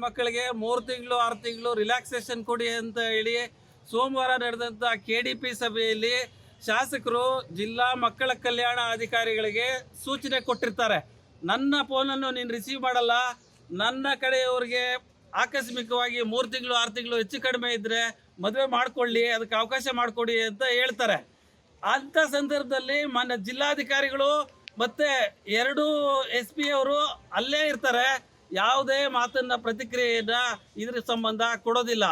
ಹೆಣ್ಮಕ್ಳಿಗೆ ಮೂರು ತಿಂಗಳು, ಆರು ತಿಂಗಳು ರಿಲ್ಯಾಕ್ಸೇಷನ್ ಕೊಡಿ ಅಂತ ಹೇಳಿ ಸೋಮವಾರ ನಡೆದಂಥ ಕೆ ಡಿ ಪಿ ಸಭೆಯಲ್ಲಿ ಶಾಸಕರು, ಜಿಲ್ಲಾ ಮಕ್ಕಳ ಕಲ್ಯಾಣ ಅಧಿಕಾರಿಗಳಿಗೆ ಸೂಚನೆ ಕೊಟ್ಟಿರ್ತಾರೆ. ನನ್ನ ಫೋನನ್ನು ನೀನು ರಿಸೀವ್ ಮಾಡಲ್ಲ. ನನ್ನ ಕಡೆಯವ್ರಿಗೆ ಆಕಸ್ಮಿಕವಾಗಿ ಮೂರು ತಿಂಗಳು, ಆರು ತಿಂಗಳು ಹೆಚ್ಚು ಕಡಿಮೆ ಇದ್ದರೆ ಮದುವೆ ಮಾಡಿಕೊಳ್ಳಿ, ಅದಕ್ಕೆ ಅವಕಾಶ ಮಾಡಿಕೊಡಿ ಅಂತ ಹೇಳ್ತಾರೆ. ಅಂಥ ಸಂದರ್ಭದಲ್ಲಿ ಮಾನ್ಯ ಜಿಲ್ಲಾಧಿಕಾರಿಗಳು ಮತ್ತೆ ಎರಡು ಎಸ್ ಪಿ ಅವರು ಅಲ್ಲೇ ಇರ್ತಾರೆ. ಯಾವುದೇ ಮಾತನ್ನ ಪ್ರತಿಕ್ರಿಯೆಯನ್ನ ಇದ್ರ ಸಂಬಂಧ ಕೊಡೋದಿಲ್ಲ.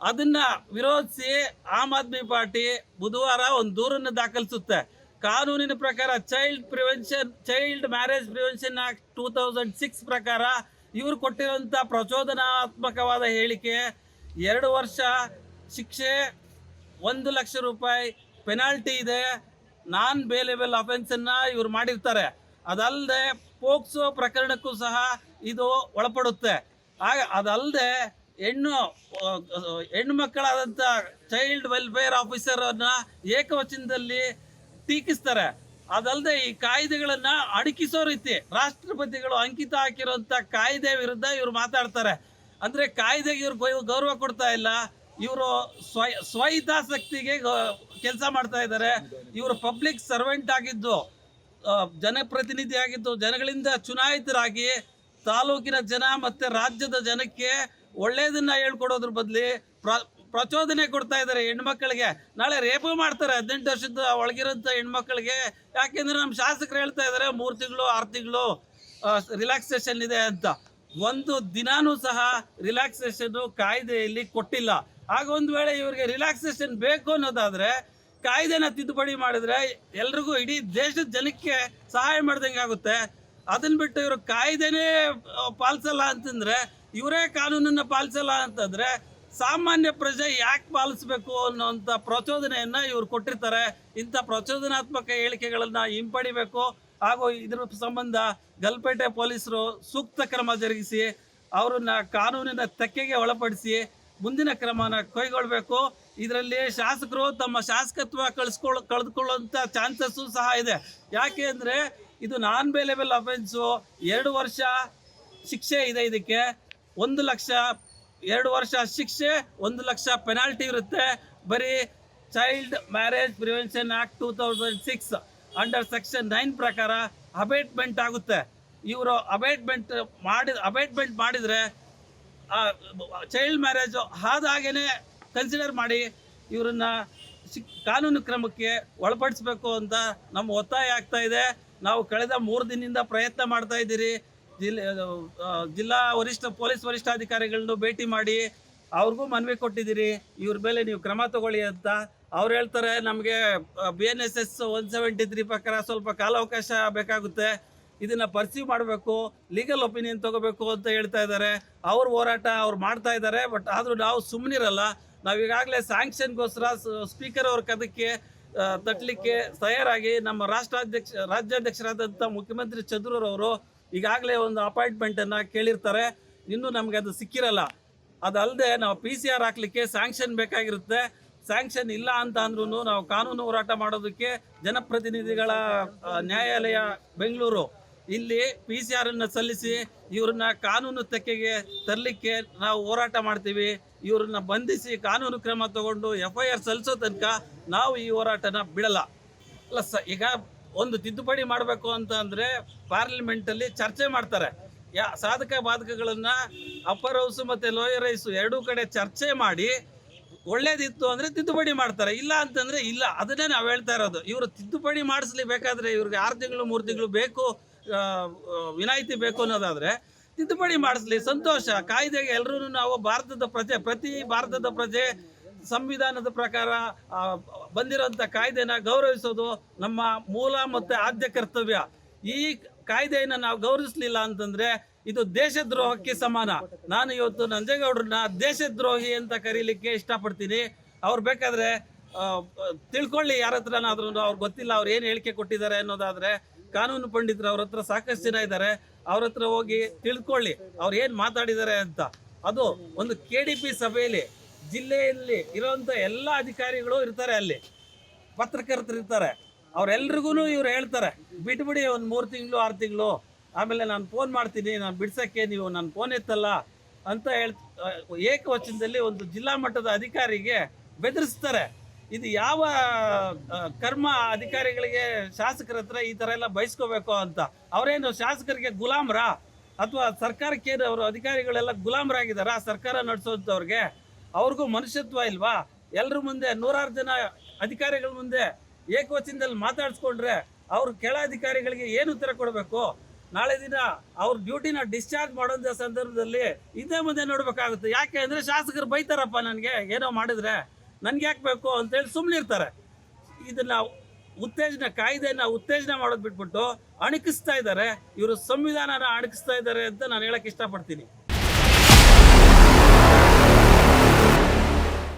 ಅದನ್ನ ವಿರೋಧಿಸಿ ಆಮ್ ಆದ್ಮಿ ಪಾರ್ಟಿ ಬುಧವಾರ ಒಂದು ದೂರನ್ನು ದಾಖಲಿಸುತ್ತೆ. ಕಾನೂನಿನ ಪ್ರಕಾರ child prevention child marriage prevention act two thousand six ಪ್ರಕಾರ ಇವರು ಕೊಟ್ಟಿರುವಂಥ ಪ್ರಚೋದನಾತ್ಮಕವಾದ ಹೇಳಿಕೆ ಎರಡು ವರ್ಷ ಶಿಕ್ಷೆ, ಒಂದು ಲಕ್ಷ ರೂಪಾಯಿ ಪೆನಾಲ್ಟಿ ಇದೆ. ನಾನ್ ಬೇಲೆಬಲ್ ಅಫೆನ್ಸನ್ನು ಇವರು ಮಾಡಿರ್ತಾರೆ. ಅದಲ್ಲದೆ ಪೋಕ್ಸೋ ಪ್ರಕರಣಕ್ಕೂ ಸಹ ಇದು ಒಳಪಡುತ್ತೆ. ಆಗ ಅದಲ್ಲದೆ ಹೆಣ್ಣು ಹೆಣ್ಣು ಮಕ್ಕಳಾದಂಥ ಚೈಲ್ಡ್ ವೆಲ್ಫೇರ್ ಆಫೀಸರನ್ನು ಏಕವಚನದಲ್ಲಿ ಟೀಕಿಸ್ತಾರೆ. ಅದಲ್ಲದೆ ಈ ಕಾಯ್ದೆಗಳನ್ನ ಅಡಕಿಸೋ ರೀತಿ ರಾಷ್ಟ್ರಪತಿಗಳು ಅಂಕಿತ ಹಾಕಿರುವಂತ ಕಾಯ್ದೆ ವಿರುದ್ಧ ಇವರು ಮಾತಾಡ್ತಾರೆ. ಅಂದ್ರೆ ಕಾಯ್ದೆಗೆ ಇವ್ರು ಗೌರವ ಕೊಡ್ತಾ ಇಲ್ಲ. ಇವರು ಸ್ವಯ ಸ್ವಹಿತಾಸಕ್ತಿಗೆ ಕೆಲಸ ಮಾಡ್ತಾ ಇದ್ದಾರೆ. ಇವರು ಪಬ್ಲಿಕ್ ಸರ್ವೆಂಟ್ ಆಗಿದ್ದು ಜನಪ್ರತಿನಿಧಿ ಆಗಿದ್ದು ಜನಗಳಿಂದ ಚುನಾಯಿತರಾಗಿ ತಾಲೂಕಿನ ಜನ ಮತ್ತೆ ರಾಜ್ಯದ ಜನಕ್ಕೆ ಒಳ್ಳೆಯದನ್ನ ಹೇಳ್ಕೊಡೋದ್ರ ಬದಲಿ ಪ್ರ, ಪ್ರಚೋದನೆ ಕೊಡ್ತಾ ಇದ್ದಾರೆ ಹೆಣ್ಮಕ್ಳಿಗೆ. ನಾಳೆ ರೇಪು ಮಾಡ್ತಾರೆ ಹದಿನೆಂಟು ವರ್ಷದ ಒಳಗಿರೋಂಥ ಹೆಣ್ಮಕ್ಳಿಗೆ. ಯಾಕೆಂದ್ರೆ ನಮ್ಮ ಶಾಸಕರು ಹೇಳ್ತಾ ಇದ್ದಾರೆ ಮೂರು ತಿಂಗಳು, ಆರು ತಿಂಗಳು ರಿಲ್ಯಾಕ್ಸೇಷನ್ ಇದೆ ಅಂತ. ಒಂದು ದಿನಾನೂ ಸಹ ರಿಲ್ಯಾಕ್ಸೇಷನ್ ಕಾಯ್ದೆಯಲ್ಲಿ ಕೊಟ್ಟಿಲ್ಲ. ಆಗ ಒಂದು ವೇಳೆ ಇವರಿಗೆ ರಿಲ್ಯಾಕ್ಸೇಷನ್ ಬೇಕು ಅನ್ನೋದಾದ್ರೆ ಕಾಯ್ದೆನ ತಿದ್ದುಪಡಿ ಮಾಡಿದ್ರೆ ಎಲ್ರಿಗೂ ಇಡೀ ದೇಶದ ಜನಕ್ಕೆ ಸಹಾಯ ಮಾಡ್ದಂಗೆ ಆಗುತ್ತೆ. ಅದನ್ನ ಬಿಟ್ಟು ಇವರು ಕಾಯ್ದೆನೇ ಪಾಲಿಸಲ್ಲ ಅಂತಂದ್ರೆ, ಇವರೇ ಕಾನೂನನ್ನು ಪಾಲಿಸಲ್ಲ ಅಂತಂದ್ರೆ, ಸಾಮಾನ್ಯ ಪ್ರಜೆ ಯಾಕೆ ಪಾಲಿಸಬೇಕು ಅನ್ನೋಂಥ ಪ್ರಚೋದನೆಯನ್ನ ಇವರು ಕೊಟ್ಟಿರ್ತಾರೆ. ಇಂಥ ಪ್ರಚೋದನಾತ್ಮಕ ಹೇಳಿಕೆಗಳನ್ನು ಹಿಂಪಡಿಬೇಕು. ಹಾಗೂ ಇದರ ಸಂಬಂಧ ಗಲ್ಪೇಟೆ ಪೊಲೀಸರು ಸೂಕ್ತ ಕ್ರಮ ಜರುಗಿಸಿ, ಅವರನ್ನ ಕಾನೂನಿನ ತೆಕ್ಕೆಗೆ ಒಳಪಡಿಸಿ ಮುಂದಿನ ಕ್ರಮನ ಕೈಗೊಳ್ಳಬೇಕು ಇದರಲ್ಲಿ ಶಾಸಕರು ತಮ್ಮ ಶಾಸಕತ್ವ ಕಳಿಸ್ಕೊಳ್ ಕಳೆದುಕೊಳ್ಳುವಂಥ ಚಾನ್ಸಸ್ಸು ಸಹ ಇದೆ. ಯಾಕೆ ಅಂದರೆ ಇದು ನಾನ್ ಬೇಲೆಬಲ್ ಅಫೆನ್ಸು ಎರಡು ವರ್ಷ ಶಿಕ್ಷೆ ಇದೆ ಇದಕ್ಕೆ. ಒಂದು ಲಕ್ಷ, ಎರಡು ವರ್ಷ ಶಿಕ್ಷೆ, ಒಂದು ಲಕ್ಷ ಪೆನಾಲ್ಟಿ ಇರುತ್ತೆ. ಬರೀ child marriage prevention act two thousand six under section nine ಪ್ರಕಾರ ಅಬೇಟ್ಮೆಂಟ್ ಆಗುತ್ತೆ. ಇವರು ಅಬೇಟ್ಮೆಂಟ್ ಮಾಡಿ ಅಬೇಟ್ಮೆಂಟ್ ಮಾಡಿದರೆ ಚೈಲ್ಡ್ ಮ್ಯಾರೇಜು ಆದಾಗೇ ಕನ್ಸಿಡರ್ ಮಾಡಿ ಇವರನ್ನ ಕಾನೂನು ಕ್ರಮಕ್ಕೆ ಒಳಪಡಿಸಬೇಕು ಅಂತ ನಮ್ಮ ಒತ್ತಾಯ ಆಗ್ತಾ ಇದೆ. ನಾವು ಕಳೆದ ಮೂರು ದಿನದಿಂದ ಪ್ರಯತ್ನ ಮಾಡ್ತಾ ಇದ್ದೀರಿ. ಜಿಲ್ಲೆ ಜಿಲ್ಲಾ ವರಿಷ್ಠ, ಪೊಲೀಸ್ ವರಿಷ್ಠಾಧಿಕಾರಿಗಳನ್ನು ಭೇಟಿ ಮಾಡಿ ಅವ್ರಿಗೂ ಮನವಿ ಕೊಟ್ಟಿದ್ದೀರಿ. ಇವ್ರ ಮೇಲೆ ನೀವು ಕ್ರಮ ತಗೊಳ್ಳಿ ಅಂತ ಅವ್ರು ಹೇಳ್ತಾರೆ, ನಮಗೆ B N S S one seventy three ಪ್ರಕಾರ ಸ್ವಲ್ಪ ಕಾಲಾವಕಾಶ ಬೇಕಾಗುತ್ತೆ. ಇದನ್ನು ಪರ್ಸೀವ್ ಮಾಡಬೇಕು ಲೀಗಲ್ ಒಪಿನಿಯನ್ ತಗೋಬೇಕು ಅಂತ ಹೇಳ್ತಾ ಇದ್ದಾರೆ. ಅವ್ರ ಹೋರಾಟ ಅವ್ರು ಮಾಡ್ತಾ ಇದ್ದಾರೆ, ಬಟ್ ಆದರೂ ನಾವು ಸುಮ್ಮನಿರಲ್ಲ ನಾವು ಈಗಾಗಲೇ ಸ್ಯಾಂಕ್ಷನ್ಗೋಸ್ಕರ ಸ್ಪೀಕರ್ ಅವ್ರ ಕದಕ್ಕೆ ತಟ್ಟಲಿಕ್ಕೆ ತಯಾರಾಗಿ ನಮ್ಮ ರಾಷ್ಟ್ರಾಧ್ಯಕ್ಷ, ರಾಜ್ಯಾಧ್ಯಕ್ಷರಾದಂಥ ಮುಖ್ಯಮಂತ್ರಿ ಚಂದ್ರೂರವರು ಈಗಾಗಲೇ ಒಂದು ಅಪಾಯಿಂಟ್ಮೆಂಟನ್ನು ಕೇಳಿರ್ತಾರೆ. ಇನ್ನೂ ನಮಗೆ ಅದು ಸಿಕ್ಕಿರಲ್ಲ. ಅದಲ್ಲದೆ ನಾವು ಪಿ ಸಿ ಆರ್ ಹಾಕ್ಲಿಕ್ಕೆ ಸ್ಯಾಂಕ್ಷನ್ ಬೇಕಾಗಿರುತ್ತೆ. ಸ್ಯಾಂಕ್ಷನ್ ಇಲ್ಲ ಅಂತ ಅಂದ್ರೂ ನಾವು ಕಾನೂನು ಹೋರಾಟ ಮಾಡೋದಕ್ಕೆ ಜನಪ್ರತಿನಿಧಿಗಳ ನ್ಯಾಯಾಲಯ ಬೆಂಗಳೂರು ಇಲ್ಲಿ ಪಿ ಸಿ ಆರ್ ಅನ್ನು ಸಲ್ಲಿಸಿ ಇವ್ರನ್ನ ಕಾನೂನು ತೆಕ್ಕೆಗೆ ತರಲಿಕ್ಕೆ ನಾವು ಹೋರಾಟ ಮಾಡ್ತೀವಿ. ಇವ್ರನ್ನ ಬಂಧಿಸಿ ಕಾನೂನು ಕ್ರಮ ತಗೊಂಡು ಎಫ್ ಐ ಆರ್ ಸಲ್ಲಿಸೋ ತನಕ ನಾವು ಈ ಹೋರಾಟನ ಬಿಡಲ್ಲ. ಅಲ್ಲ ಸ, ಈಗ ಒಂದು ತಿದ್ದುಪಡಿ ಮಾಡಬೇಕು ಅಂತ ಅಂದರೆ ಪಾರ್ಲಿಮೆಂಟಲ್ಲಿ ಚರ್ಚೆ ಮಾಡ್ತಾರೆ. ಯಾ, ಸಾಧಕ ಬಾಧಕಗಳನ್ನು ಅಪ್ಪರ್ ಹೌಸ್ ಮತ್ತು ಲೋಯರ್ ಹೌಸ್ ಎರಡೂ ಕಡೆ ಚರ್ಚೆ ಮಾಡಿ ಒಳ್ಳೇದಿತ್ತು ಅಂದರೆ ತಿದ್ದುಪಡಿ ಮಾಡ್ತಾರೆ. ಇಲ್ಲ ಅಂತಂದರೆ ಇಲ್ಲ. ಅದನ್ನೇ ನಾವು ಹೇಳ್ತಾ ಇರೋದು. ಇವರು ತಿದ್ದುಪಡಿ ಮಾಡಿಸ್ಲಿ ಬೇಕಾದರೆ ಇವ್ರಿಗೆ ಆರು ತಿಂಗಳು, ಮೂರು ತಿಂಗಳು ಬೇಕು ವಿನಾಯಿತಿ ಬೇಕು ಅನ್ನೋದಾದರೆ ತಿದ್ದುಪಡಿ ಮಾಡಿಸ್ಲಿ. ಸಂತೋಷ. ಕಾಯ್ದೆಗೆ ಎಲ್ಲರೂ ನಾವು ಭಾರತದ ಪ್ರಜೆ, ಪ್ರತಿ ಭಾರತದ ಪ್ರಜೆ ಸಂವಿಧಾನದ ಪ್ರಕಾರ ಬಂದಿರೋಂಥ ಕಾಯ್ದೆನ ಗೌರವಿಸೋದು ನಮ್ಮ ಮೂಲ ಮತ್ತು ಆದ್ಯ ಕರ್ತವ್ಯ. ಈ ಕಾಯ್ದೆಯನ್ನು ನಾವು ಗೌರವಿಸಲಿಲ್ಲ ಅಂತಂದ್ರೆ ಇದು ದೇಶದ್ರೋಹಕ್ಕೆ ಸಮಾನ. ನಾನು ಇವತ್ತು ನಂಜೇಗೌಡ್ರನ್ನ ದೇಶದ್ರೋಹಿ ಅಂತ ಕರೀಲಿಕ್ಕೆ ಇಷ್ಟಪಡ್ತೀನಿ. ಅವ್ರು ಬೇಕಾದ್ರೆ ತಿಳ್ಕೊಳ್ಳಿ ಯಾರ ಹತ್ರನಾದ್ರೂ ಅವ್ರು ಗೊತ್ತಿಲ್ಲ, ಅವ್ರು ಏನು ಹೇಳಿಕೆ ಕೊಟ್ಟಿದ್ದಾರೆ ಅನ್ನೋದಾದ್ರೆ, ಕಾನೂನು ಪಂಡಿತರು ಅವ್ರ ಹತ್ರ ಸಾಕಷ್ಟು ಜನ ಇದ್ದಾರೆ. ಅವ್ರ ಹತ್ರ ಹೋಗಿ ತಿಳ್ಕೊಳ್ಳಿ, ಅವ್ರು ಏನು ಮಾತಾಡಿದ್ದಾರೆ ಅಂತ. ಅದು ಒಂದು ಕೆ ಡಿ ಪಿ ಸಭೆಯಲ್ಲಿ, ಜಿಲ್ಲೆಯಲ್ಲಿ ಇರೋಂಥ ಎಲ್ಲ ಅಧಿಕಾರಿಗಳು ಇರ್ತಾರೆ ಅಲ್ಲಿ. ಪತ್ರಕರ್ತರು ಇರ್ತಾರೆ. ಅವರೆಲ್ರಿಗೂ ಇವ್ರು ಹೇಳ್ತಾರೆ, ಬಿಟ್ಬಿಡಿ ಒಂದು ಮೂರು ತಿಂಗಳು, ಆರು ತಿಂಗಳು. ಆಮೇಲೆ ನಾನು ಫೋನ್ ಮಾಡ್ತೀನಿ, ನಾನು ಬಿಡ್ಸೋಕ್ಕೆ ನೀವು ನನ್ನ ಫೋನ್ ಎತ್ತಲ್ಲ ಅಂತ ಹೇಳ್ ಏಕವಚನದಲ್ಲಿ ಒಂದು ಜಿಲ್ಲಾ ಮಟ್ಟದ ಅಧಿಕಾರಿಗೆ ಬೆದರಿಸ್ತಾರೆ. ಇದು ಯಾವ ಕರ್ಮ ಅಧಿಕಾರಿಗಳಿಗೆ ಶಾಸಕರ ಹತ್ರ ಈ ಥರ ಎಲ್ಲ ಬಯಸ್ಕೋಬೇಕು ಅಂತ. ಅವರೇನು ಶಾಸಕರಿಗೆ ಗುಲಾಮ್ರ? ಅಥವಾ ಸರ್ಕಾರಕ್ಕೆ ಅವರು ಅಧಿಕಾರಿಗಳೆಲ್ಲ ಗುಲಾಮರಾಗಿದ್ದಾರ ಸರ್ಕಾರ ನಡೆಸೋದವ್ರಿಗೆ ಅವ್ರಿಗೂ ಮನುಷ್ಯತ್ವ ಇಲ್ವಾ? ಎಲ್ಲರ ಮುಂದೆ ನೂರಾರು ಜನ ಅಧಿಕಾರಿಗಳ ಮುಂದೆ ಏಕವಚನದಲ್ಲಿ ಮಾತಾಡಿಸ್ಕೊಂಡ್ರೆ ಅವ್ರ ಕೆಳ ಅಧಿಕಾರಿಗಳಿಗೆ ಏನು ಉತ್ತರ ಕೊಡಬೇಕು? ನಾಳೆ ದಿನ ಅವ್ರ ಡ್ಯೂಟಿನ ಡಿಸ್ಚಾರ್ಜ್ ಮಾಡೋಂಥ ಸಂದರ್ಭದಲ್ಲಿ ಹಿಂದೆ ಮುಂದೆ ನೋಡಬೇಕಾಗುತ್ತೆ. ಯಾಕೆ ಅಂದರೆ ಶಾಸಕರು ಬೈತಾರಪ್ಪ ನನಗೆ, ಏನೋ ಮಾಡಿದ್ರೆ. ನನ್ಗೆ ಯಾಕೆ ಬೇಕು ಅಂತೇಳಿ ಸುಮ್ಮನಿರ್ತಾರೆ ಇದನ್ನ ಉತ್ತೇಜನ ಕಾಯ್ದೆನ ಉತ್ತೇಜನ ಮಾಡೋದು ಬಿಟ್ಬಿಟ್ಟು ಅಣಕಿಸ್ತಾ ಇದ್ದಾರೆ. ಇವರು ಸಂವಿಧಾನನ ಅಣಕಿಸ್ತಾ ಇದ್ದಾರೆ ಅಂತ ನಾನು ಹೇಳಕ್ ಇಷ್ಟಪಡ್ತೀನಿ.